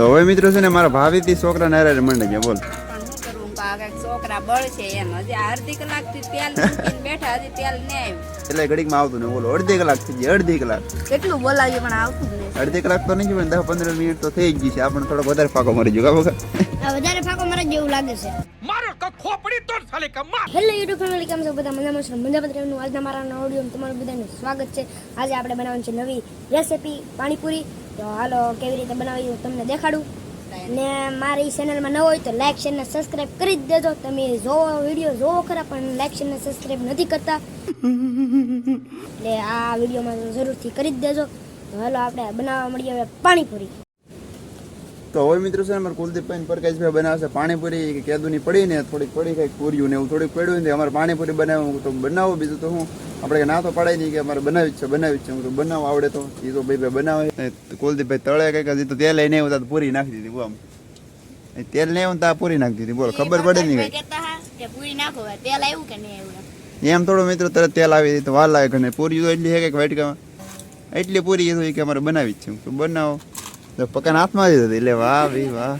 તો હવે મિત્રો છે ને મારા ભાભીથી છોકરા નારાયણ મંડે ગયા બોલ પણ શું કરવું કા કાંઈક છોકરા બળશે એમ. હજી અડધી કલાકથી તેલ બેઠા હજી તેલ ને આવ્યું એટલે ઘડીકમાં આવતું ને બોલો. અડધી કલાક થઈ ગઈ અડધી કલાક. કેટલું બોલાવીએ પણ આવતું જ નહીં. અડધી કલાક તો નહીં પણ દસ પંદર મિનિટ તો થઈ ગઈ છે. આપણને થોડોક વધારે ફાકો મરી ગયો કા વધારે ફાકો મારા જેવું લાગે છે. હેલો યુટ્યુબ ફેમિલી કેમ છો? બધા મજામાં છો? મજા પત્રનું આજના મારા ઓડિયો તમારું બધાનું સ્વાગત છે. આજે આપણે બનાવવાની છે નવી રેસીપી પાણીપુરી. તો હાલો, કેવી રીતે બનાવી તમને દેખાડું. ને મારી ચેનલમાં ન હોય તો લાઇક શેર ને સબસ્ક્રાઇબ કરી જ દેજો. તમે જોવો વીડિયો જોવો ખરા, પણ લાઇક શેર ને સબસ્ક્રાઇબ નથી કરતા. એટલે આ વિડીયોમાં જરૂરથી કરી જ દેજો. તો હાલો, આપણે બનાવવા મળીએ હવે પાણીપુરી. તો હવે મિત્રો છે ને અમારે કુલદીપભાઈ પ્રકાશભાઈ બનાવશે પાણીપુરી કે કેદુની પડી ને થોડીક પડી કંઈક પૂર્યું ને એવું થોડીક પડ્યું ને અમારે પાણીપુરી બનાવવું તો બનાવો બીજું તો હું આપણે ના તો પડાય નહીં કે અમારે બનાવી જ છે બનાવી જ છે. હું તો બનાવ આવડે તો. એ તો ભાઈ ભાઈ બનાવે. કુલદીપભાઈ તળે કંઈક હજી તો તેલ લઈને આવ્યું તો પૂરી નાખી દીધી બોલ તેલ નહીં આવ્યું તો આ પૂરી નાખી દીધી બોલો ખબર પડે નહીં કઈ. પૂરી નાખો તેલ આવ્યું કે નહીં આવ્યું એમ? થોડો મિત્રો તરત તેલ આવી દીધું તો વાર લાગે ઘણી પૂરી તો એટલી હે કે વાટકામાં. એટલી પૂરી એ કે અમારે બનાવી જ છે. તો બનાવો. તો પકાને હાથમાં આવી દીધી એટલે વાહ ભી વાહ.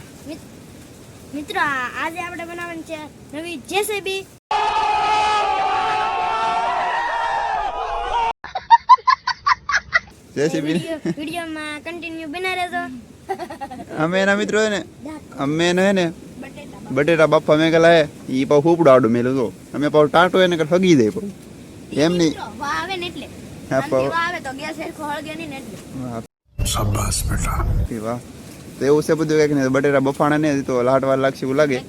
મિત્રો આજે આપણે બનાવવાની છે નવી જેસીબી. જેસીબી વિડીયોમાં કન્ટિન્યુ બના રહેજો. અમે એના મિત્રો હે ને અમે એને હે ને બટેટા બાપા મેં કહેલા હે. ઈ પાછું ફૂપડો આડું મેલું તો. અમે પાછું ટાટો એને કે ફગી દે પાછું. એમ નહીં આવે ને એટલે. આવે તો ગેસ સરખો હળગે નહીં ને એટલે. વાહ એ વાહ. તો એવું છે બધું કંઈક ને બટેટા બફાણા ને તો લાટ વાર લાગશે એવું લાગે?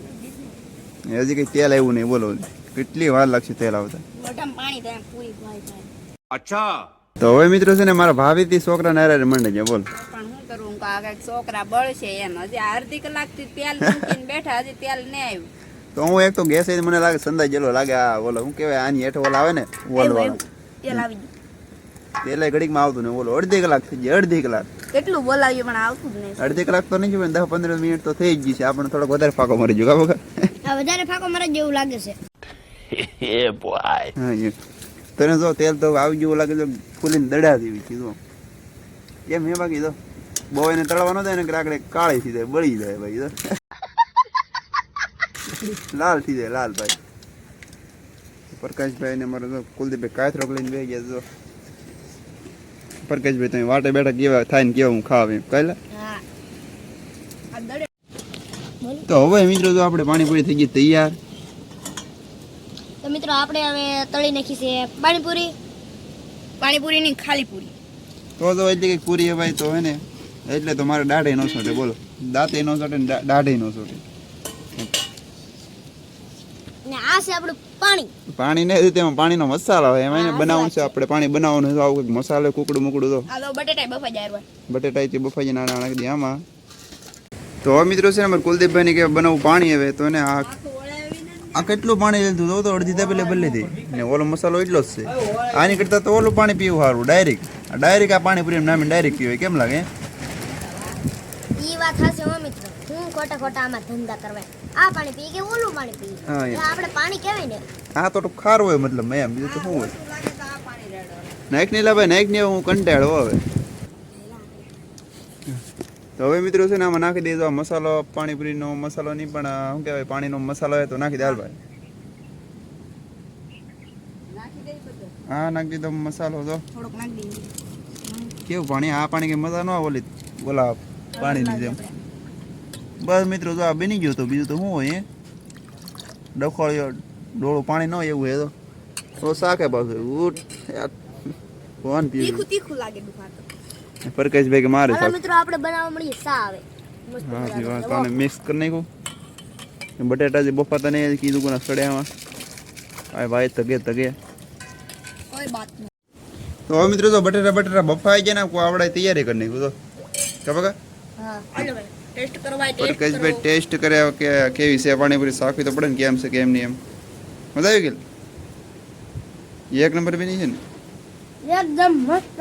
હજી કંઈ તેલ આવ્યું નહીં બોલો. કેટલી વાર લાગશે તેલ આવતા? મોઢામાં પાણી થાય પૂરી ભાઈ થાય તો હવે મિત્રો છે ને મારા ભાભીથી છોકરા નારાયણ મંડે છે બોલ. છોકરા બળશે એમ. હજી અડધી કલાકથી તેલ બેઠા હજી તેલ નહીં આવ્યું. તો હું એક તો ગેસ મને લાગે સંદાય જેલો લાગે આ ઓલો શું કહેવાય આની હેઠો ઓલા આવે ને વાળો તેલ આવી ઘડીક ઘડીકમાં આવતું ને બોલો અડધી કલાક થઈ ગઈ અડધી કલાક. કેટલું બોલાવ્યું પણ આવતું જ નહીં. અડધી કલાક તો નહીં પણ દસ પંદર મિનિટ તો થઈ જ છે. આપણે થોડોક વધારે ફાકો મરી ગયો કા વધારે ફાકો મારા જેવું લાગે છે. હા એ. તને જો તેલ તો આવી જેવું લાગે છે ફૂલીને દડા જેવી કીધું કેમ હે બાકી તો બહુ એને તળવાનો થાય ને ક્રાકડે કાળી થઈ જાય બળી જાય ભાઈ તો લાલ થઈ જાય લાલ ભાઈ. પ્રકાશભાઈ ને મારે તો કુલદીપભાઈ કાથરોક લઈને બે ગયા જો. પ્રકાશભાઈ તમે વાટે બેઠા કેવા થાય ને કેવા હું ખાવ એમ કહેલા તો હવે મિત્રો તો આપણે પાણીપુરી થઈ ગઈ તૈયાર. તો મિત્રો આપણે હવે તળી નાખી છે પાણીપુરી. પાણીપુરી ની ખાલી પૂરી. તો તો એટલી કે પૂરી હે ભાઈ તો હે ને એટલે તો મારે દાઢે નો સોટે બોલો. દાંતે નો સોટે ને દાઢે નો સોટે. ને આ છે આપણું પાણી. પાણી ને તેમાં પાણીનો મસાલો હોય એમાં એને બનાવવાનું છે આપણે પાણી બનાવવાનું છે આવું મસાલો કુકડું મુકડું તો. તો બટેટા બફાઈ જાય બટેટા થી બફાઈ નાના નાખી દઈએ આમાં. તો હવે મિત્રો છે ને અમારે કુલદીપભાઈ ને કે બનાવું પાણી હવે તો ને આ આ કેટલું પાણી લીધું તો તો અડધી તપેલે બદલી ને ઓલો મસાલો એટલો જ છે. આની કરતા તો ઓલું પાણી પીવું સારું ડાયરેક્ટ. ડાયરેક્ટ આ પાણી પૂરી નામે ડાયરેક્ટ પીવાય કેમ લાગે? ઈ વાત હશે હો મિત્ર. હું ખોટા ખોટા આમાં ધંધા કરવા. આ પાણી પી કે ઓલું પાણી પી. એટલે આપણે પાણી કહેવાય ને? આ તો ખારું હોય મતલબ મેં એમ બીજું તો શું હોય? નાઈકની લાભાઈ નાઈક ને હું કંટાળો હવે તો હવે મિત્રો છે ને આમાં નાખી દેજો આ મસાલો પાણીપુરીનો મસાલો નહીં પણ શું કહેવાય પાણીનો મસાલો હોય તો નાખી દે હાલ ભાઈ. હા નાખી દીધો મસાલો તો થોડોક નાખી દઈએ કેવું પાણી? આ પાણી કે મજા ન આવે ઓલી ઓલા પાણીની જેમ બસ મિત્રો જો આ બની ગયું તો બીજું તો શું હોય એ? ડખોળિયો ડોળું પાણી ન હોય એવું હોય તો. તો શાકે પાછું ઉઠ યાર. પીવું. તીખું લાગે દુખાતો પરકેશભાઈ કે મારે મિત્રો આપણે બનાવવા મળીએ. સા આવે. હા જી વાત તને મિક્સ કરી નાખ્યું. બટેટા જે બફા તને કીધું કોના સડ્યામાં આ ભાઈ તગે તગે. કોઈ વાત નહીં. તો હવે મિત્રો તો બટેટા બટેટા બફાઈ ગયા ને આવડે તૈયારી કરી નાખ્યું તો. ખબર ટેસ્ટ કરવા ટેસ્ટ પ્રકાશભાઈ ટેસ્ટ કર્યા કે કેવી છે પાણીપુરી સાખી તો પડે ને કેમ છે કેમ નહીં એમ મજા આવી ગઈ એક નંબર બની છે ને એકદમ મસ્ત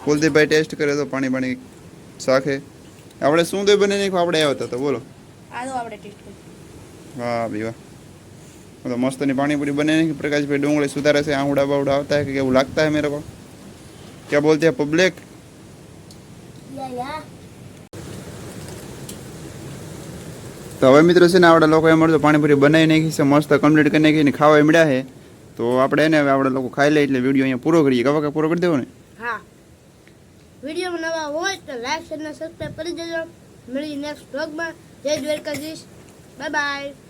કુલદીપભાઈ ટેસ્ટ કરે તો પાણી પાણી શાખે આપણે શું દઈ બને નાખ્યું આપણે આવ્યા હતા તો બોલો આ તો આપણે ટેસ્ટ કરીએ વાહ ભાઈ વાહ वो तो मस्त नहीं पानी पूरी बने नहीं प्रकाश भाई डोंगले सुधारे से आहुड़ा बाउड़ा होता है कि क्या वो लगता है मेरे को क्या बोलते हैं पब्लिक યા યા તો હવે મિત્રો છે ને આપણા લોકો એમ મળતો પાણીપુરી બનાવી નાખી છે, મસ્ત કમ્પ્લીટ કરી નાખીને ખાવા મળ્યા છે. તો આપણે એને હવે આપણે લોકો ખાઈ લઈએ એટલે વીડિયો અહીંયા પૂરો કરીએ. કવા પૂરો કરી દેવો ને? હા. વિડીયોમાં નવા હોય તો લાઈક, શેર અને સબસ્ક્રાઈબ કરી દેજો. મળી નેક્સ્ટ વ્લોગમાં જય દ્વારકાધીશ. Bye bye